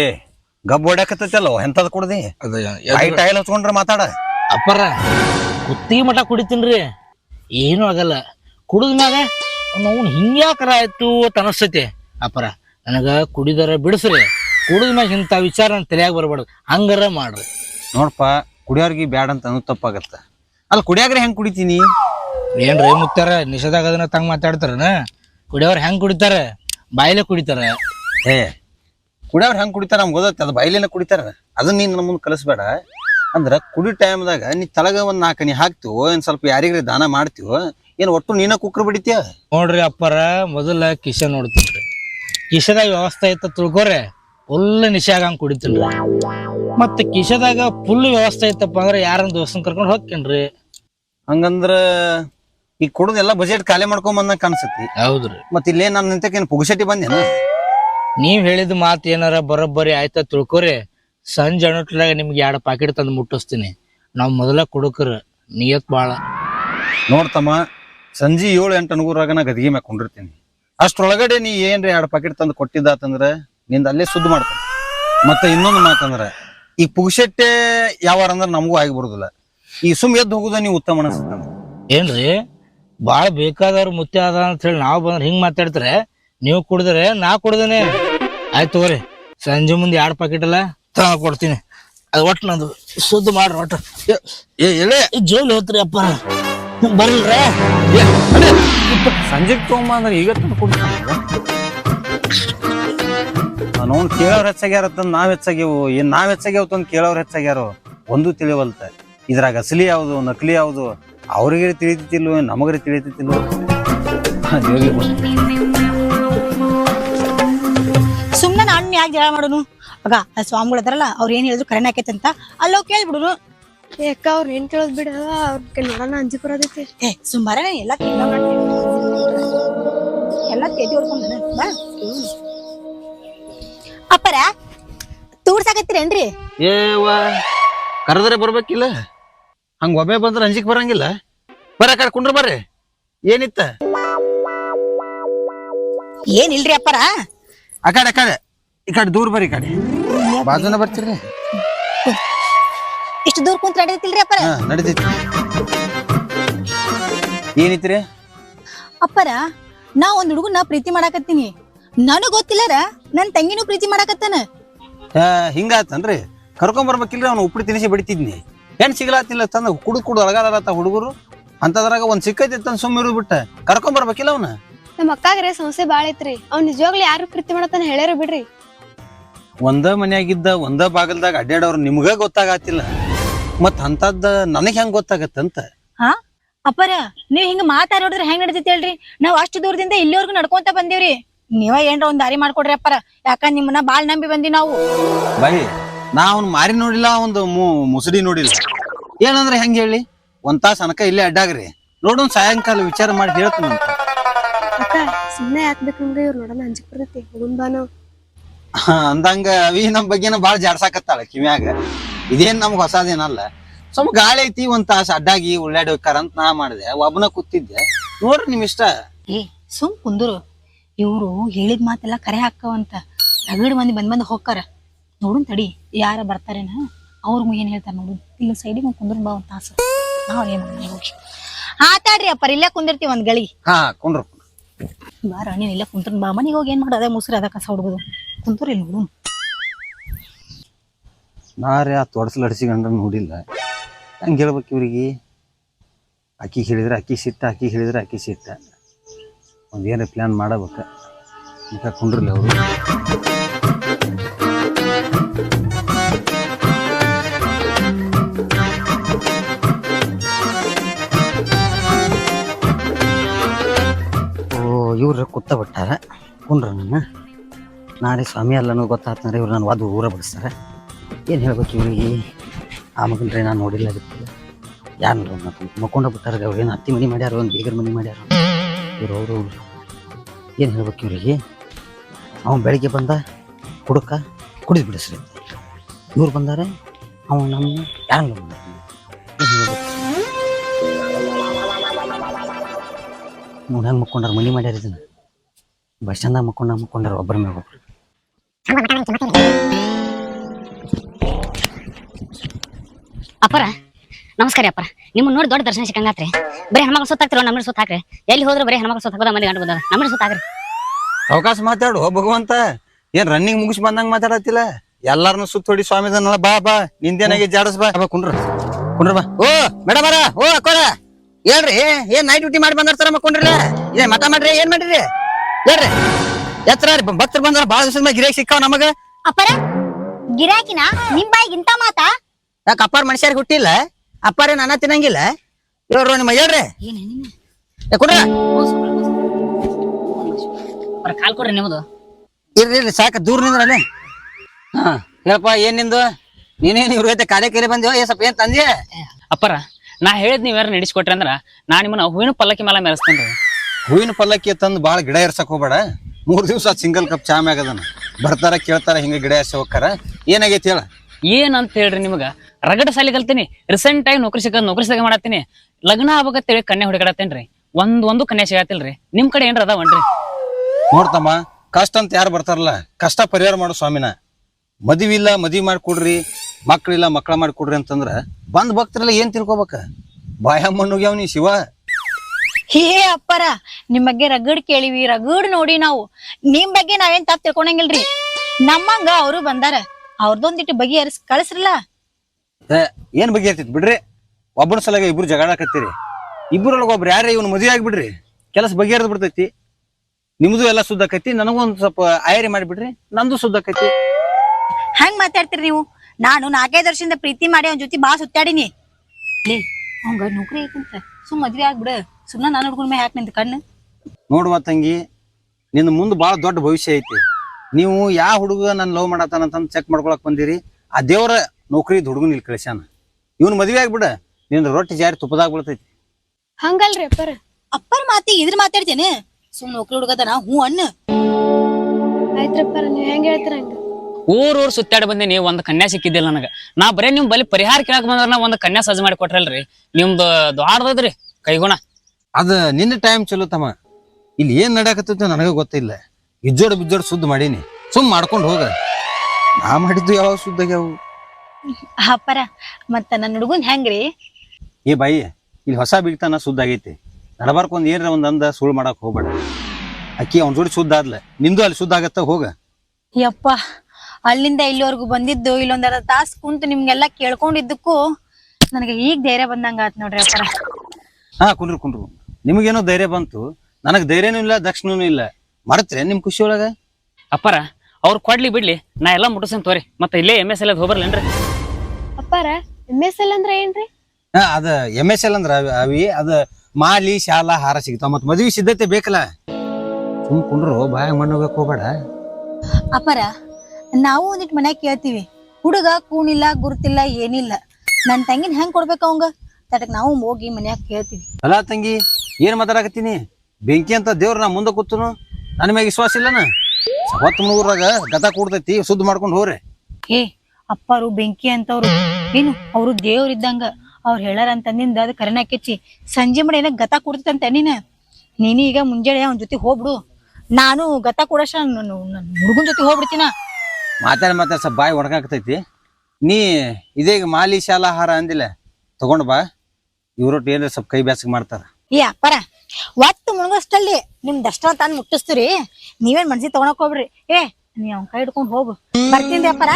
ಏ ಗಬ್ ಹೊಡ್ಯಾಕತ್ತಲ್ಲ ಎಂತದ್ ಕುಡ್ದಿ? ಅದ ಟೈಲ್ ಹಚ್ಕೊಂಡ್ರ ಮಾತಾಡ. ಅಪ್ಪರ ಕುತ್ತಿಗೆ ಮಠ ಕುಡಿತೀನ್ರಿ. ಏನೂ ಆಗಲ್ಲ. ಕುಡಿದ ಮ್ಯಾಗ ಅವ್ನು ಹಿಂಗ್ಯಾಕರ ಆಯ್ತು ಅಂತ ಅನಸ್ತೈತಿ. ಅಪ್ಪರ ನನಗ ಕುಡಿದರ ಬಿಡಿಸ್ರಿ. ಕುಡಿದ ಮ್ಯಾಗ ಇಂಥ ವಿಚಾರ ನನ್ನ ತಲೆಯಾಗ ಬರ್ಬಾರ್ದು. ಹಂಗಾರ ಮಾಡ್ರಿ. ನೋಡಪ್ಪ ಕುಡಿಯೋರ್ಗಿ ಬ್ಯಾಡ ಅಂತ ಅನ್ನೋದು ತಪ್ಪಾಗತ್ತ. ಅಲ್ಲ ಕುಡಿಯಾಗ್ರೆ ಹೆಂಗ್ ಕುಡಿತೀನಿ? ಏನ್ರಿ ಮುತ್ತಾರ ನಿಷೇಧಾಗದನ್ನ ತಂಗ ಮಾತಾಡ್ತಾರನ? ಕುಡಿಯೋರು ಹೆಂಗ್ ಕುಡಿತಾರ? ಬಾಯಿಲೆ ಕುಡಿತಾರ. ಏ ಕುಡಿಯವ್ರು ಹೆಂಗ್ ಕುಡಿತಾರ ನಮ್ಗೆ ಗೊತ್ತೈತೆ ಅದು ಬಯಲಿನ ಕುಡಿತಾರ. ಅದನ್ನ ನೀನ್ ನಮ್ಮ ಮುಂದೆ ಕಲಿಸ್ಬೇಡ. ಅಂದ್ರ ಕುಡಿ ಟೈಮ್ದಾಗ ನೀ ತಲಗ ಒಂದ್ ನಾಲ್ಕು ನೀ ಹಾಕ್ತಿವೋ ಏನ್ ಸ್ವಲ್ಪ ಯಾರಿಗ್ರಿ ದಾನ ಮಾಡ್ತೀವೋ ಏನ್ ಒಟ್ಟು ನೀನ ಕುಕ್ರ ಬಿಡಿತೀಯ? ನೋಡ್ರಿ ಅಪ್ಪರ ಮೊದಲ ಕಿಶ ನೋಡ್ತೀನಿ ಕಿಶದಾಗ ವ್ಯವಸ್ಥೆ ಐತ ತಿಳ್ಕೊರೆ. ಫುಲ್ ನಿಶಾಗಂಗ್ ಕುಡಿತೀನಿ ಮತ್ತ ಕಿಶದಾಗ ಫುಲ್ ವ್ಯವಸ್ಥೆ ಐತಪ್ಪ ಅಂದ್ರೆ ಯಾರನ್ನ ದೋಸ್ತನ್ ಕರ್ಕೊಂಡು ಹೋಗ್ತೇನ್ರಿ. ಹಂಗಂದ್ರ ಈ ಎಲ್ಲಾ ಬಜೆಟ್ ಖಾಲಿ ಮಾಡ್ಕೊಂಡ್ ಬಂದಂಗ ಕಾಣಿಸತಿ ಹೌದ್ರಿ. ಮತ್ತೆ ಇಲ್ಲೇ ನಾನು ನಿಂತಕೇನು ಪುಗಸಟಿ ಬಂದೇನ? ನೀವ್ ಹೇಳಿದ ಮಾತು ಏನಾರ ಬರೋಬ್ಬರಿ ಆಯ್ತಾ ತಿಳ್ಕೊರಿ. ಸಂಜೆ ಅಣಟ್ಲಾಗ ನಿಮ್ಗೆ ಎರಡು ಪಾಕೆಟ್ ತಂದು ಮುಟ್ಟಿಸ್ತೀನಿ. ನಾವ್ ಮೊದಲ ಕುಡುಕರು. ನೀಯತ್ ಬಾಳ. ನೋಡ್ತಮ್ಮ ಸಂಜೆ ಏಳು ಎಂಟು ಅನುಗುರಾಗ ನಾ ಗದಿಗೆ ಮ್ಯಾಗ ಕೊಂಡಿರ್ತೀನಿ. ಅಷ್ಟ್ರೊಳಗಡೆ ನೀ ಏನ್ರಿ ಎರಡು ಪಾಕೆಟ್ ತಂದು ಕೊಟ್ಟಿದ್ದಾತಂದ್ರೆ ನಿಂದ ಅಲ್ಲೇ ಸುದ್ದಿ ಮಾಡ್ತಾನೆ ಮತ್ತೆ ಇನ್ನೊಂದು ಮಾತಂದ್ರೆ ಈ ಪುಗ್ಸೆಟ್ಟೆ ಯಾವಾರ ಅಂದ್ರೆ ನಮಗೂ ಆಗಿ ಬರುದಿಲ್ಲ. ಈ ಸುಮ್ ಎದ್ದು ಹೋಗುದ ನೀವು ಉತ್ತಮ. ಏನ್ರಿ? ಬಾಳ ಬೇಕಾದವ್ರು ಮುತ್ತೆ ಅದ ಅಂತ ಹೇಳಿ ನಾವು ಬಂದ್ರೆ ಹಿಂಗ್ ಮಾತಾಡ್ತಾರೆ. ನೀವು ಕುಡಿದ್ರೆ ನಾ ಕುಡ್ದೇನೆ. ಆಯ್ತು ತಗೋರಿ. ಸಂಜೆ ಮುಂದೆ ಎರಡು ಪ್ಯಾಕೆಟ್ ಅಲ್ಲ ತಗೊಂಡು ಕೊಡ್ತೀನಿ. ಅದು ಒಟ್ಟು ನಂದು ಶುದ್ಧ ಮಾಡ್ರಿ ಒಟ್ಟು ಏ ಎಳೆ ಜೋಲಿ ಹೋತ್ರಿ ಅಪ್ಪ. ಬರ್ಲ್ರ. ಸಂಜೆಗೆ ತಗೊಂಬ ಅಂದ್ರೆ ಈಗ ತಂದು ಕೊಡ್ತೀನಿ. ಕೇಳೋರ್ ಹೆಚ್ಚಾಗ್ಯಾರ ತಂದ್ ನಾವ್ ಹೆಚ್ಚಾಗ್ಯವು ಏನ್ ನಾವ್ ಹೆಚ್ಚಾಗ್ಯಾವ ತಂದ್ ಕೇಳೋರ್ ಹೆಚ್ಚಾಗ್ಯಾರೋ ಒಂದು ತಿಳಿವಲ್ತ. ಇದ್ರಾಗ ಅಸಲಿ ಯಾವುದು ನಕಲಿ ಯಾವುದು? ಅವ್ರಿಗೆ ತಿಳಿತಿಲ್ವ ನಮಗ್ರಿ ತಿಳಿತಿತ್ತಿಲ್ವೋ? ಯಾಕೆ ಜಗಳ ಮಾಡೋನು? ಆಗ ಆ ಸ್ವಾಮಿಗಳು ಅದಾರಲ್ಲ ಅವ್ರು ಏನ್ ಹೇಳಿದ್ರು ಕರೆನ ಆಕೈತೆ ಅಂತ ಅಲ್ಲೋ ಕೇಳ್ಬಿಡುನು. ಅಕ್ಕ ಅವ್ರ ಏನ್ ಕೇಳೋದ್ ಬಿಡ ಅವ್ರ ನೋಡೋಣ ಅಂಜಿ ಬರೋದೈತಿ ಏ ಸುಮಾರ ಎಲ್ಲ ಕೇಳ ಎಲ್ಲ ಹೊಡ್ಕೊಂಡ್ ಬಾ ಅಪ್ಪರ ತೂರ್ಸಾಕತ್ತೀರೇನ್ರಿ? ಏವ ಕರೆದ್ರೆ ಬರ್ಬೇಕಿಲ್ಲ? ಹಂಗ ಒಮ್ಮೆ ಬಂದ್ರೆ ಅಂಜಿಕ್ ಬರಂಗಿಲ್ಲ? ಬರ ಕಡೆ ಕುಂಡ್ರ ಬರ್ರಿ. ಏನಿತ್ತ? ಏನಿಲ್ರಿ ಅಪ್ಪರ? ಅಕಡೆ ಆ ಕಡೆ. ಈ ಕಡೆ ದೂರ ಬರ್ರಿ ಈ ಕಡೆ. ಬಾಜುನ ಬರ್ತೀರಿ? ಇಷ್ಟು ದೂರ ಕುಂತ ನಡೀತಿಲ್ರಿ ಅಪ್ಪರ? ಹಾ ನಡೀತೈತಿ ಏನೈತ್ರಿ? ಅಪ್ಪರ ನಾ ಒಂದ್ ಹುಡುಗನ ಪ್ರೀತಿ ಮಾಡಾಕತ್ತೀನಿ. ನನಗ್ ಗೊತ್ತಿಲ್ಲರ ನನ್ ತಂಗಿನೂ ಪ್ರೀತಿ ಮಾಡಾಕತ್ತಾನ. ಹಾ ಹಿಂಗಾತನ್ರಿ. ಕರ್ಕೊಂಡ್ ಬರ್ಬೇಕಿಲ್ರಿ ಅವ್ನು ಉಪ್ಪಿಟ್ಟು ತಿನಿಸಿ ಬಿಡ್ತಿದ್ನಿ. ಹೆಣ್ ಸಿಗ್ಲಾತಿಲ್ಲ ತಂದ ಕುಡುದ್ ಕುಡ್ ಅಳಗಾಡತ್ತ ಹುಡುಗರು. ಅಂತದ್ರಾಗ ಒಂದ್ ಸಿಕ್ಕೈತಿ ತಂದ್ ಸುಮ್ಮ ಇರು ಬಿಟ್ಟ. ಕರ್ಕೊಂಡ್ ಬರ್ಬೇಕಿಲ್ಲ ಅವ್ನ? ನಮ್ಮ ಅಕ್ಕಾಗ್ರೆ ಸಮಸ್ಯೆ ಬಾಳ ಐತ್ರಿ. ಅವ್ನ ನಿಜವಾಗ್ಲೂ ಯಾರು ಪ್ರೀತಿ ಮಾಡತಾನ ಹೇಳ್ಯಾರ ಬಿಡ್ರಿ. ಒಂದ ಮನ್ಯಾಗಿದ್ದ ಒಂದ ಬಾಗಲ್ದಾಗ ಅಡ್ಡಾಡೋರು ನಿಮ್ಗ ಗೊತ್ತಾಗತ್ತಿಲ್ಲ ಮತ್ ಅಂತದ್ದ ನನಗ್ ಹೆಂಗ್ ಗೊತ್ತಾಗತ್ತಂತ? ಹಾ? ಅಪ್ಪರ ನೀವ್ ಹಿಂಗ ಮಾತಾಡೋದ್ರ ಹೆಂಗ್ ನಡಿತೈತಿ ಹೇಳ್ರಿ ನಾವ್ ಅಷ್ಟು ದೂರದಿಂದ ಇಲ್ಲಿವರೆಗೂ ನಡ್ಕೊಂತ ಬಂದೇವ್ರಿ. ನೀವ ಏನ್ರ ಒಂದ್ ದಾರಿ ಮಾಡ್ಕೊಡ್ರಿ ಅಪ್ಪರ. ಯಾಕ ನಿಮ್ಮನ್ನ ಬಾಳ್ ನಂಬಿ ಬಂದಿ ನಾವು. ಬೈ ನಾ ಅವ್ನ ಮಾರಿ ನೋಡಿಲ್ಲ ಒಂದು ಮುಸುಡಿ ನೋಡಿಲ್ಲ. ಏನಂದ್ರೆ ಹೆಂಗ್ ಹೇಳಿ? ಒಂದ್ ತಾಸ ಅನಕ ಇಲ್ಲೇ ಅಡ್ಡಾಗ್ರಿ ನೋಡೋನ್ ಸಾಯಂಕಾಲ ವಿಚಾರ ಮಾಡಿ ಹೇಳ್ತೀನಿ ಅಂತ. ಅಕ್ಕ ಸುಮ್ನೆ ಯಾಕ್ ಬೇಕು ಇವ್ರು ನೋಡೋಣ ಅಂಜಿಕ್ ಬರ್ತೈತಿ. ಹೋಗುನ್ ಬಾ ನಾವು. ಹಾ, ಅಂದಂಗ ಅವಿ ನಮ್ ಬಗ್ಗೆನ ಬಾಳ ಜಾಡ್ಸಾಕತ್ತಾಳ ಕಿವಿಯಾಗ. ಇದೇನ್ ನಮ್ಗ್ ಹೊಸದೇನಲ್ಲ. ಸ್ವಲ್ಪ ಗಾಳಿ ಐತಿ ಒಂದ್ ತಾಸ ಅಡ್ಡಾಗಿ ಉಳ್ಳಾಡಿ ಹೋಗ್ತಾರ ಅಂತ ನಾ ಮಾಡಿದೆ ಒಬ್ಬನ ಕೂತಿದ್ದೆ. ನೋಡ್ರಿ ನಿಮ್ ಇಷ್ಟ. ಏ ಸುಮ್ ಕುಂದ್ರು. ಇವ್ರು ಹೇಳಿದ ಮಾತೆಲ್ಲ ಕರೆ ಹಾಕವಂತ. ರಗಡ್ ಮಂದಿ ಬಂದ್ ಬಂದ್ ಹೋಗ್ತಾರ ನೋಡುನ್ ತಡಿ ಯಾರ ಬರ್ತಾರೇನ? ಅವ್ರ ಏನ್ ಹೇಳ್ತಾರ ನೋಡು ಇಲ್ಲ ಸೈಡಿಗೆ ಕುಂದ್ರ ಬಾ ಒಂದ್ ತಾಸ. ನಾವ್ ಏನ್ ಮಾಡೋಣ ಹೋಗಿ. ಆತಾಡ್ರಿ ಅಪ್ಪ ಇಲ್ಲೇ ಕುಂದಿರ್ತಿ ಒಂದ್ ಗಳಿಗೆ ಹಾ ಕುಂಡ್ರು ಬಾರ ನೀನ್ ಇಲ್ಲೇ ಕುಂತ್ರ ಬಾ. ಮನಿಗೆ ಹೋಗಿ ಏನ್ ಮಾಡೋದ? ಮುಸ್ರಿ ಅದ ಕಸ ಹುಡುಗುದು. ಕುಂತೂರ್ ನೋಡು ನೋಡು ನಾರೇ ಆ ತೊಡಸಲ್ ಅಡಿಸಿಕೊಂಡ್ರೆ ನೋಡಿಲ್ಲ. ಹಂಗೆ ಹೇಳ್ಬೇಕು ಇವ್ರಿಗೆ. ಅಕ್ಕಿ ಹೇಳಿದ್ರೆ ಅಕ್ಕಿ ಸಿಟ್ಟ, ಅಕ್ಕಿ ಹೇಳಿದ್ರೆ ಅಕ್ಕಿ ಸಿಟ್ಟ. ಒಂದು ಏನೇ ಪ್ಲ್ಯಾನ್ ಮಾಡಬೇಕು. ಈಗ ಕುಂಡ್ರಲ್ಲ ಅವರು. ಓ, ಇವ್ರ ಕುತ್ತ ಬಿಟ್ಟಾರ. ಕುಂಡ್ರ ನನ್ನ ನಾಳೆ ಸ್ವಾಮಿ ಅಲ್ಲ ಅನ್ನೋದು ಗೊತ್ತಾಗ್ತಾರೆ ಇವ್ರು ನಾನು ವಾದ ಊರ ಬಿಡಿಸ್ತಾರೆ. ಏನು ಹೇಳ್ಬೇಕು ಇವ್ರಿಗೆ? ಆ ಮಗನ್ರಿ ನಾನು ನೋಡಿಲ್ಲ ಬಿಟ್ಟಿಲ್ಲ ಯಾರು ಮಕ್ಕೊಂಡ ಬಿಟ್ಟಾರ ಅವ್ರು ಏನು ಅತ್ತಿ ಮನೆ ಮಾಡ್ಯಾರ ಒಂದು ಬೀಗರ ಮನೆ ಮಾಡ್ಯಾರ? ಇವ್ರು ಅವರು ಏನು ಹೇಳ್ಬೇಕು ಇವ್ರಿಗೆ? ಅವ್ನು ಬೆಳಿಗ್ಗೆ ಬಂದ ಕುಡುಕ ಕುಡಿದು ಬಿಡಿಸ್ರಿ ಇವ್ರು ಬಂದಾರೆ, ಅವನು ನಮ್ಮ ಯಾರು ನೋಡಿ ಹೆಂಗೆ ಮಕ್ಕೊಂಡಾರ ಮನೆ ಮಾಡ್ಯಾರ ಇದನ್ನ. ಬಸ್ ಸ್ಟ್ಯಾಂದಾಗ ಮಕ್ಕೊಂಡ ಮಕ್ಕೊಂಡಾರ ಒಬ್ಬರ ಮೇಲೆ ಒಬ್ರು. ಅಪ್ಪರ, ನಮಸ್ಕಾರ ಅಪ್ಪರ. ನಿಮ್ಮ ನೋಡಿ ದೊಡ್ಡ ದರ್ಶನ ಸಿಕ್ಕಂಗಾತ್ರಿ. ಬರೀ ಹೆಣ್ಮಕ್ಳು ಸುತ್ತಾಕ್ತಿರೋ ಸುತ್ತ ಹಾಕ್ರಿ. ಎಲ್ಲಿ ಹೋದ್ರು ಬರೀ ಹೆಣ್ಮಕ್ಳು ಸುತ್ತಾಕೋದ ಮಂದಿ ಗಂಟು ನಮ್ಮ ಸುತ್ತ ಹಾಕ್ರಿ. ಅವಕಾಶ ಮಾತಾಡು ಭಗವಂತ. ಏನ್ ರನ್ನಿಂಗ್ ಮುಗಿಸಿ ಬಂದಂಗ ಮಾತಾಡತ್ತಿಲ್ಲ ಎಲ್ಲಾರನು ಸುತ್ತ ಹೊಡಿ ಸ್ವಾಮಿ ಬಾ ಬಾ. ನಿಂದೇನಾಗಿ ಜಾಡಸ್ ಬಾ. ಕುಂಡ್ರ. ಕುಂಡ್ರ ಬಾ. ಓ ಮೇಡಮ್ ಅರ ಓ, ಅಕ್ಕೋರ. ಹೇಳ್ರಿ, ಏನ್ ನೈಟ್ ಡ್ಯೂಟಿ ಮಾಡಿ ಬಂದಿರ್ತಾರ ಮಕ್ಕೊಂಡ್ರಲ್ಲ ಏನ್ ಮತ ಮಾಡ್ರಿ, ಏನ್ ಮಾಡ್ರಿ? ಹೇಳ್ರಿ. ಎತ್ತರ ಭಕ್ತರು ಬಂದ್ರ ಬಾಳ ದಿವಸದ ಮೇಲೆ ಗಿರಾಕಿ ಸಿಕ್ಕಾವ ನಮಗ. ಅಪ್ಪರ ಗಿರಾಕಿನ ನಿಮ್ ಬಾಯಿಗೆ ಇಂತ ಮಾತಾ? ಯಾಕ ಅಪ್ಪಾರ ಮನುಷ್ಯರಿಗೆ ಹುಟ್ಟಿಲ್ಲ ಅಪ್ಪಾರೇ ನನ್ನ ತಿನ್ನಂಗಿಲ್ಲ. ಇವ್ರು ನಿಮ್ಮ ಹೇಳ್ರಿ ಕೊಡ್ರ. ಕಾಲ್ ಕೊಡ್ರಿ ನಿಮ್ದು. ಇರ್ರಿ ಇರ್ರಿ ಸಾಕ ದೂರ ನಿಂದ್ರಲ್ಲಿ ಹಾ ಹೇಳಪ್ಪ ಏನ್ ನಿಂದು? ನೀನೇನ್ ಇವ್ರ ಜೊತೆ ಕಾಲೇ ಕೇಳಿ ಬಂದ್ಯೋ? ಏ ಸ್ವಲ್ಪ ಏನ್ ತಂದೆ ಅಪ್ಪರ ನಾ ಹೇಳಿದ್ ನೀವ್ ಯಾರು ನಡೆಸ್ಕೊಟ್ರಿ ಅಂದ್ರ ನಾ ನಿಮ್ಮನ್ನ ಹೂವಿನ ಪಲ್ಲಕ್ಕಿ ಮೇಲೆ ಮೆರೆಸ್ತೇನೆ ಹೂವಿನ ಪಲ್ಲಕ್ಕಿ ತಂದು ಬಾಳ ಗಿಡ ಏರ್ಸಕ್ ಹೋಗ್ಬೇಡ. ಮೂರ್ ದಿವ್ಸ ಸಿಂಗಲ್ ಕಪ್ ಚಾ ಮ್ಯಾಗದನ ಬರ್ತಾರ ಕೇಳ್ತಾರ ಹಿಂಗ ಗಿಡ ಹೋಗ್ತಾರ. ಏನಾಗೈತಿ ಹೇಳ? ಏನಂತ ಹೇಳ್ರಿ ನಿಮಗ? ರಗಡ ಸಾಲಿ ಕಲ್ತೀನಿ ರೀಸೆಂಟ್ ಆಗಿ ನೌಕರಿ ಸಿಗ ನೌಕರಿ ಸಿಗ ಮಾಡತ್ತೀನಿ ಲಗ್ನ ಆಗ್ಬೇಕಂತೇಳಿ ಕನ್ಯಾ ಹುಡುಗಾಡತ್ತೇನ್ರಿ ಒಂದ್ ಒಂದು ಕನ್ಯಾ ಸಿಗತ್ತಿಲ್ರಿ ನಿಮ್ ಕಡೆ ಏನ್ರ ಅದಾವನ್ರಿ ನೋಡ್ತಮ್ಮ ಕಷ್ಟ ಅಂತ ಯಾರು ಬರ್ತಾರಲ್ಲ ಕಷ್ಟ ಪರಿಹಾರ ಮಾಡೋ ಸ್ವಾಮಿನ. ಮದುವೆ ಇಲ್ಲ ಮದ್ವಿ ಮಾಡ್ಕೊಡ್ರಿ ಮಕ್ಳಿಲ್ಲ ಮಕ್ಳ ಮಾಡ್ಕೊಡ್ರಿ ಅಂತಂದ್ರ ಬಂದ್ ಭಕ್ತರೆಲ್ಲ ಏನ್ ತಿಳ್ಕೊಬೇಕ? ಬಾಯ ಮಣ್ಣುಗ್ಯಾವ ನೀ ಶಿವ. ಹೇ ಅಪ್ಪರ ನಿಮ್ ಬಗ್ಗೆ ರಗಡ್ ಕೇಳಿವಿ ರಗಡ್ ನೋಡಿ ನಾವು. ನಿಮ್ ಬಗ್ಗೆ ನಾವೇನ್ ತಪ್ಪ ತಿಳ್ಕೊಂಡಂಗಿಲ್ರಿ? ನಮ್ಮಂಗ ಅವರು ಬಂದಾರ. ಅವ್ರದೊಂದಿಟ್ಟು ಬಗೆ ಹರಿಸ್ ಕಳಿಸ್ರಲ್ಲ. ಏನ್ ಬಗ್ಗೆ ಹರ್ತಿತ್ತು ಬಿಡ್ರಿ? ಒಬ್ಬನ ಸಲಾಗ ಇಬ್ರು ಜಗಳ ಜಗಳಾಕತ್ತೀರಿ ಇಬ್ಬರೊಳಗ ಒಬ್ರು ಯಾರೇ ಇವ್ನ ಮದುವೆ ಆಗ್ಬಿಡ್ರಿ. ಕೆಲಸ ಬಗೆಹರಿದ್ ಬಿಡ್ತೈತಿ. ನಿಮ್ದು ಎಲ್ಲ ಸುದ್ದಾಕೈತಿ ಒಂದ್ ಸ್ವಲ್ಪ ಆಯರಿ ಮಾಡಿಬಿಡ್ರಿ ನಂದು ಸುದ್ದಾಕೈತಿ ಹೆಂಗ್ ಮಾತಾಡ್ತೀರಿ ನೀವು? ನಾನು ನಾಲ್ಕೈದು ವರ್ಷದಿಂದ ಪ್ರೀತಿ ಮಾಡಿ ಅವ್ನ ಜೊತೆ ಬಾ ಸುತ್ತಾಡಿನಿ. ಲೇ ಅವಂಗ ನೌಕರಿ ಐತಂತ. ಸುಮ್ ಮದ್ವೆ ಆಗ್ಬಿಡ. ಸುಮ್ನ ನಾನು ಹುಡುಗನ ಮೇಲೆ ಯಾಕೆ ನಿಂತ ಕಣ್ಣು ನೋಡುವ ತಂಗಿ ನಿನ್ನ ಮುಂದೆ ಭಾಳ ದೊಡ್ಡ ಭವಿಷ್ಯ ಐತಿ. ನೀವು ಯಾವ ಹುಡುಗ ನನ್ನ ಲವ್ ಮಾಡತ್ತಾನಂತಂದು ಚೆಕ್ ಮಾಡ್ಕೊಳಕ್ ಬಂದಿರಿ ಆ ದೇವರ ನೌಕರಿ ಹುಡುಗನ ಇಲ್ಲಿ ಕಳಿಸ್ಯಾನ. ಇವನು ಮದುವೆ ಆಗ್ಬಿಡ ನಿನ್ನ ರೊಟ್ಟಿ ಜಾರಿ ತುಪ್ಪದಾಗ ಬೀಳ್ತೈತಿ. ಹಂಗಲ್ರಿ ಅಪ್ಪರ. ಅಪ್ಪರ ಮಾತಿ ಇದ್ರ ಮಾತಾಡ್ತೇನೆ. ಸುಮ್ಮನೆ ನೌಕರಿ ಹುಡುಗದನ ಹ್ಞೂ ಅಣ್ಣ. ಆಯ್ತ್ರಪ್ಪರ ನೀವ್ ಹೆಂಗ್ ಹೇಳ್ತೀರ ಹಂಗ? ಊರ್ ಊರ್ ಸುತ್ತಾಡಿ ನೀ ಒಂದ್ ಕನ್ಯಾ ಸಿಕ್ಕಿದ್ದಿಲ್ಲ ನನಗ. ನಾ ಬರೇ ನಿಮ್ ಬಲಿ ಪರಿಹಾರ ಕೇಳಕ್ ಬಂದ್ರ ನಾ ಒಂದ್ ಕನ್ಯಾ ಸಜ್ಜ ಮಾಡಿ ಕೊಟ್ರಲ್ರಿ. ನಿಮ್ದು ದ್ವಾಡದದ್ರಿ ಕೈಗುಣ. ಅದ ನಿನ್ನ ಟೈಮ್ ಚಲೋ ತಮ್ಮ. ಇಲ್ಲಿ ಏನ್ ನಡೆಯಕತ್ತೈತಿ ನನಗೆ ಗೊತ್ತಿಲ್ಲ. ಇಜ್ಜೋಡ್ ಬಿಜ್ಜೋಡ್ ಸುದ್ದ ಮಾಡೀನಿ. ಸುಮ್ ಮಾಡ್ಕೊಂಡು ಹೋಗ. ನಾ ಮಾಡಿದ್ದು ಯಾವ ಸುದ್ದಾಗ್ಯಾವು ಅಪ್ಪರ ಮತ್ತ ನನ್ನ ಹುಡುಗನ್ ಹೆಂಗ್ರಿ? ಏ ಬಾಯಿ ಇಲ್ಲಿ ಹೊಸ ಬೀಳ್ತಾನ ಸುದ್ದಾಗೈತಿ ನಡಬಾರ್ಕ ಒಂದ್ ಏನ್ರ ಒಂದ್ ಅಂದ ಸುಳ್ಳು ಮಾಡಕ್ ಹೋಗ್ಬೇಡ. ಅಕ್ಕಿ ಅವ್ನ ಜೋಡಿ ಸುದ್ದ ಆದ್ಲ. ನಿಂದು ಅಲ್ಲಿ ಸುದ್ದ ಆಗತ್ತ ಹೋಗ. ಯಪ್ಪ ಅಲ್ಲಿಂದ ಇಲ್ಲಿವರೆಗೂ ಬಂದಿದ್ದು ಇಲ್ಲೊಂದ್ ಅರ್ಧ ತಾಸ್ ಕುಂತು ನಿಮ್ಗೆಲ್ಲ ಕೇಳ್ಕೊಂಡಿದ್ದಕ್ಕೂ ನನಗೆ ಈಗ ಧೈರ್ಯ ಬಂದಂಗ ಆತ್ ನೋಡ್ರಿ ಅಪ್ಪರ. ಹಾ ಕುಂಡ್ರು ಕುಂಡ್ರು ನಿಮಗೇನೋ ಧೈರ್ಯ ಬಂತು. ನನಗೆ ಧೈರ್ಯನೂ ಇಲ್ಲ ದಕ್ಷಿಣನೂ ಇಲ್ಲ. ಮರತ್ರೆ ನಿಮ್ ಖುಷಿ ಒಳಗ? ಅಪ್ಪಾರ ಅವ್ರು ಕೊಡ್ಲಿ ಬಿಡ್ಲಿ. ನಾ ಎಲ್ಲ ಮುಟ್ಟಿಸ್ತೇನೆ ತೋರಿ. ಮತ್ತೆ ಇಲ್ಲೇ ಎಂ ಎಸ್ ಎಲ್ ಹೋಗ್ಬರ್ಲೇನ್ರಿ? ಅಪ್ಪಾರ ಎಂ ಎಸ್ ಎಲ್ ಅಂದ್ರ ಏನ್ರಿ? ಹಾ ಅದ ಎಂ ಎಸ್ ಎಲ್ ಅಂದ್ರ ಅವಿ- ಅವಿ ಅದ ಮಾಲಿ ಶಾಲಾ ಹಾರ ಸಿಗ್ತಾವ. ಮತ್ತೆ ಮದ್ವಿ ಸಿದ್ಧತೆ ಬೇಕಲ್ಲ? ಸುಮ್ ಕುಂಡ್ರು ಬಾಯ ಮಣ್ಣೋಗಕ್ ಹೋಗ್ಬೇಡ. ಅಪ್ಪರ ನಾವು ಒಂದಿಟ್ ಮನ್ಯಾಗ ಕೇಳ್ತೀವಿ. ಹುಡುಗ ಕೂಣಿಲ್ಲ ಗುರುತಿಲ್ಲ ಏನಿಲ್ಲ. ನನ್ನ ತಂಗಿನ ಹೆಂಗ್ ಕೊಡ್ಬೇಕು ಅವಂಗ? ತಟಕ್ ನಾವು ಹೋಗಿ ಮನ್ಯಾಗ ಕೇಳ್ತೀವಿ. ಅಲ್ಲ ತಂಗಿ ಏನ್ ಮಾತಾಡಕತ್ತೀನಿ? ಬೆಂಕಿ ಅಂತ ದೇವ್ರ ನಾ ಮುಂದೆ ಕೂತನು ನನ್ ಮ್ಯಾಗ ವಿಶ್ವಾಸ ಇಲ್ಲನ? ಹೊತ್ತು ಮುಳುಗುರಾಗ ಗತ ಕೂಡ್ತೈತಿ ಸುದ್ದ ಮಾಡ್ಕೊಂಡು ಹೋಗ್ರಿ. ಏ ಅಪ್ಪರು ಬೆಂಕಿ ಅಂತವ್ರು. ಏನು ಅವ್ರು ದೇವ್ರ ಇದ್ದಂಗ. ಅವ್ರು ಹೇಳಾರ ಅಂತಂದಿಂದ ಅದ್ ಕರೆನ ಕೆಚ್ಚಿ ಸಂಜೆ ಮಾಡಿ ಏನಾಗ ಗತ ಕೊಡ್ತಂತ ನೀನ? ನೀನು ಈಗ ಮುಂಜಾನೆ ಅವನ ಜೊತೆ ಹೋಗ್ಬಿಡು. ನಾನು ಗತ ಕೂಡಷ್ಟ ನನ್ನ ಹುಡುಗನ ಜೊತೆ ಹೋಗ್ಬಿಡ್ತೀನ? ಮಾತಾಡ ಮಾತಾಡಿ ಸ್ವಲ್ಪ ಬಾಯಿ ಒಣಗಾಕತೈತಿ. ನೀ ಇದೀಗ ಮಾಲಿ ಶಾಲಾಹಾರ ಅಂದಿಲ್ಲ ತಗೊಂಡ್ ಬಾ. ಇವ್ರೊಟ್ಟು ಏನ್ರ ಸ್ವಲ್ಪ ಕೈ ಬ್ಯಾಸಿಗೆ ಮಾಡ್ತಾರ. ಏ ಅಪ್ಪರ ಒಟ್ಟು ಮುಳುಗಷ್ಟಲ್ಲಿ ನಿಮ್ ದಷ್ಟ ತಂದ್ ಮುಟ್ಟಿಸ್ತೀರಿ. ನೀವೇನ್ ಮನ್ಸಿ ತಗೊಳಕ್ ಹೋಗ್ರಿ ಏ ನೀ ಅವ್ನ ಕೈ ಹಿಡ್ಕೊಂಡ್ ಹೋಗು. ಬರ್ತೀನಿ ಅಪ್ಪರ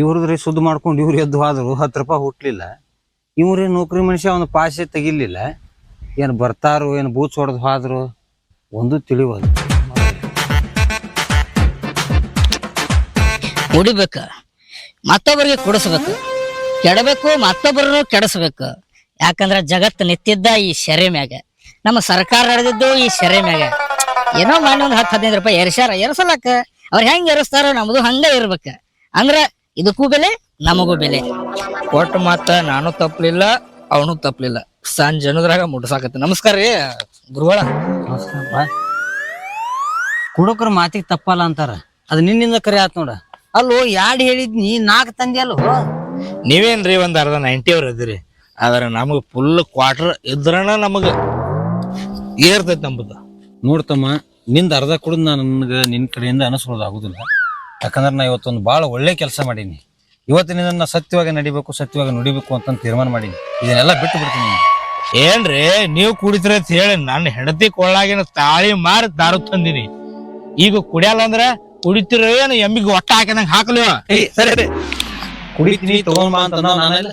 ಇವ್ರದ್ರಿ ಸುದ್ದ ಮಾಡ್ಕೊಂಡು ಇವ್ರು ಎದ್ದು ಆದ್ರು ಹತ್ತು ರೂಪಾಯಿ ಹುಟ್ಲಿಲ್ಲ. ಇವ್ರೇ ನೌಕರಿ ಮನುಷ್ಯ ಒಂದು ಪಾಸೆ ತೆಗಿಲಿಲ್ಲ. ಏನು ಬರ್ತಾರೋ ಏನು ಬೂಚ್ ಹೊಡೆದು ಹಾದ್ರು ಒಂದು ತಿಳಿವದು ಕುಡಿಬೇಕು ಮತ್ತೊಬ್ಬರಿಗೆ ಕುಡಿಸ್ಬೇಕು. ಕೆಡಬೇಕು ಮತ್ತೊಬ್ಬರನ್ನು ಕೆಡಿಸ್ಬೇಕು. ಯಾಕಂದ್ರೆ ಜಗತ್ತು ನಿತ್ತಿದ್ದ ಈ ಶೆರೆ ಮ್ಯಾಗ ನಮ್ಮ ಸರ್ಕಾರ ನಡೆದಿದ್ದು ಈ ಶೆರೆ ಮ್ಯಾಗ. ಏನೋ ಮಾಡಿ ಒಂದು ಹತ್ತು ಹದಿನೈದು ರೂಪಾಯಿ ಏರ್ಸ್ಯಾರ ಏರ್ಸಲಕ್ಕ. ಅವ್ರು ಹೆಂಗ್ ಏರಿಸ್ತಾರೋ ನಮ್ದು ಹಂಗ ಇರ್ಬೇಕ. ಅಂದ್ರ ಇದಕ್ಕೂ ಬೆಲೆ ನಮಗೂ ಬೆಲೆ. ಕೊಟ್ಟ ಮಾತ ನಾನು ತಪ್ಪಲಿಲ್ಲ ಅವನು ತಪ್ಪಲಿಲ್ಲ ಸಣ್ಣ ಜನದ್ರಾಗ ಮುಟ್ಸಾಕತ್ತೆ. ನಮಸ್ಕಾರ ರೀ ಗುರುಗಳ. ಕುಡುಕ್ರ ಮಾತಿಗೆ ತಪ್ಪಲ್ಲ ಅಂತಾರ. ಅದು ನಿನ್ನಿಂದ ಕರೆ ಆತ್ ನೋಡ. ಅಲ್ಲೋ ಯಾಡ್ ಹೇಳಿದ್ನಿ ನಾಲ್ಕು ತಂದೆ ಅಲ್ಲೋ? ನೀವೇನ್ರಿ ಒಂದ್ ಅರ್ಧ ನೈಂಟಿ ಅವ್ರ ಇದ್ರಿ ಆದ್ರೆ ನಮಗ್ ಫುಲ್ ಕ್ವಾರ್ಟರ್ ಇದ್ರನ ನಮಗ ಏರ್ತೈತಿ ನಮ್ಮದು ನೋಡ್ತಮ್ಮ ನಿಂದ ಅರ್ಧ ಕುಡಿದು ನಾನು ನನಗೆ ನಿನ್ನ ಕಡೆಯಿಂದ ಅನಿಸ್ಕೊಳ್ಳೋದು ಆಗುದಿಲ್ಲ. ಯಾಕಂದ್ರೆ ನಾ ಇವತ್ತೊಂದು ಭಾಳ ಒಳ್ಳೆ ಕೆಲಸ ಮಾಡೀನಿ. ಇವತ್ತಿನಿಂದ ನಾ ಸತ್ಯವಾಗಿ ನಡಿಬೇಕು ಸತ್ಯವಾಗಿ ನುಡಿಬೇಕು ಅಂತ ತೀರ್ಮಾನ ಮಾಡೀನಿ. ಇದನ್ನೆಲ್ಲ ಬಿಟ್ಟು ಬಿಡ್ತೀನಿ ಏನ್ರಿ ನೀವು ಕುಡಿತೀರ ಅಂತ ಹೇಳಿ ನನ್ನ ಹೆಂಡತಿ ಕೊಳ್ಳಾಗಿನ ತಾಳಿ ಮಾರಿ ದಾರು ತಂದಿನಿ. ಈಗ ಕುಡಿಯಲ್ಲ ಅಂದ್ರ ಕುಡಿತಿರೋ ಏನು? ಎಮ್ಮಿಗೆ ಒಟ್ಟ ಹಾಕಿದಂಗ ಹಾಕಲು. ಸರಿ ರೀ ಕುಡಿತೀನಿ ತಗೊಂಡ್ ಬಾ ಅಂತ ನಾನೆಲ್ಲ.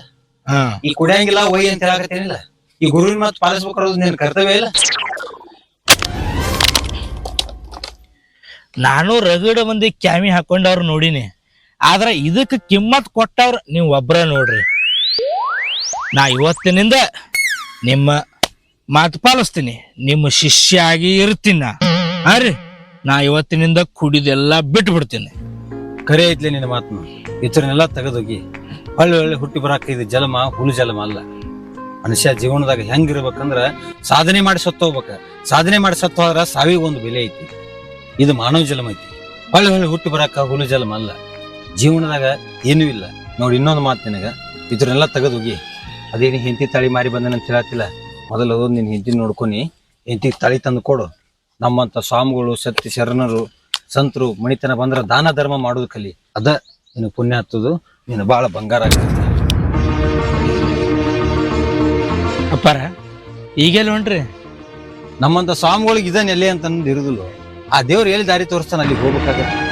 ಹಾ. ಈ ಕುಡಿಯಂಗಿಲ್ಲ ಒಯ್ ಅಂತ ಹೇಳಕತ್ತೇನಿಲ್ಲ. ಈ ಗುರುವಿನ ಮಾತು ಪಾಲಿಸ್ಬೇಕಾರೋದು ನಿನ್ ಕರ್ತವ್ಯ ಇಲ್ಲ. ನಾನು ರಗಡ ಮಂದಿ ಕ್ಯಾಮಿ ಹಾಕೊಂಡವ್ರು ನೋಡಿನಿ. ಆದ್ರ ಇದಕ್ಕೆ ಕಿಮ್ಮತ್ ಕೊಟ್ಟವ್ರು ನೀವು ಒಬ್ರ ನೋಡ್ರಿ. ನಾ ಇವತ್ತಿನಿಂದ ನಿಮ್ಮ ಮಾತು ಪಾಲಿಸ್ತೀನಿ. ನಿಮ್ಮ ಶಿಷ್ಯ ಆಗಿ ಇರ್ತೀನಿ ನಾ. ಅರಿ ನಾ ಇವತ್ತಿನಿಂದ ಕುಡಿದೆಲ್ಲ ಬಿಟ್ಟು ಬಿಡ್ತೀನಿ ಕರೆ ಐತ್ಲೆ ನಿನ್ನ ಮಾತನ್ನು ಇತರನ್ನೆಲ್ಲ ತೆಗೆದೋಗಿ. ಹೊಳ್ಳಿ ಹೊಳ್ಳಿ ಹುಟ್ಟಿ ಬರಾಕ ಇದು ಜಲಮ, ಹುಲು ಜಲಮ ಅಲ್ಲ. ಮನುಷ್ಯ ಜೀವನದಾಗ ಹೆಂಗಿರ್ಬೇಕಂದ್ರ ಸಾಧನೆ ಮಾಡಿ ಸತ್ತು ಹೋಗ್ಬೇಕ. ಸಾಧನೆ ಮಾಡಿ ಸತ್ತು ಹೋದ್ರ ಸಾವಿಗೆ ಒಂದು ಬೆಲೆ ಐತಿ. ಇದು ಮಾನವ ಜಲಮ ಐತಿ. ಹೊಳ್ಳಿ ಹೊಳ್ಳಿ ಹುಟ್ಟಿ ಬರಾಕ ಹುಲು ಜಲಮ ಅಲ್ಲ. ಜೀವನದಾಗ ಏನೂ ಇಲ್ಲ. ನೋಡಿ ಇನ್ನೊಂದು ಮಾತು ನಿನಗ. ಇದ್ರನ್ನೆಲ್ಲ ತೆಗೆದೋಗಿ. ಅದೇನು ಹೆಂಡತಿ ತಾಳಿ ಮಾರಿ ಬಂದನಂತ ಹೇಳತ್ತಿಲ್ಲ. ಮೊದಲು ನಿನ್ನ ಹೆಂಡತಿ ನೋಡ್ಕೊನಿ. ಹೆಂಡತಿ ತಾಳಿ ತಂದು ಕೊಡು. ನಮ್ಮಂತ ಸ್ವಾಮಿಗಳು ಸತ್ಯ ಶರಣರು ಸಂತರು ಮಣಿತನ ಬಂದ್ರ ದಾನ ಧರ್ಮ ಮಾಡೋದು ಕಲಿ. ಅದ ನೀನು ಪುಣ್ಯ ಹತ್ತದು ನೀನು ಭಾಳ ಬಂಗಾರ ಆಗ್ತದೆ. ಅಪ್ಪಾರ ಈಗೆಲ್ಲ ಹೊಂಟ್ರಿ ನಮ್ಮಂತ ಸ್ವಾಮಿಗಳಿಗೆ ಇದನ್ನ ಎಲ್ಲಿ ಅಂತ ಇರುದಿಲ್ಲ ಆ ದೇವ್ರು ಎಲ್ಲಿ ದಾರಿ ತೋರಿಸ್ತಾನೆ ಅಲ್ಲಿ ಹೋಗ್ಬೇಕಾಗತ್ತೆ.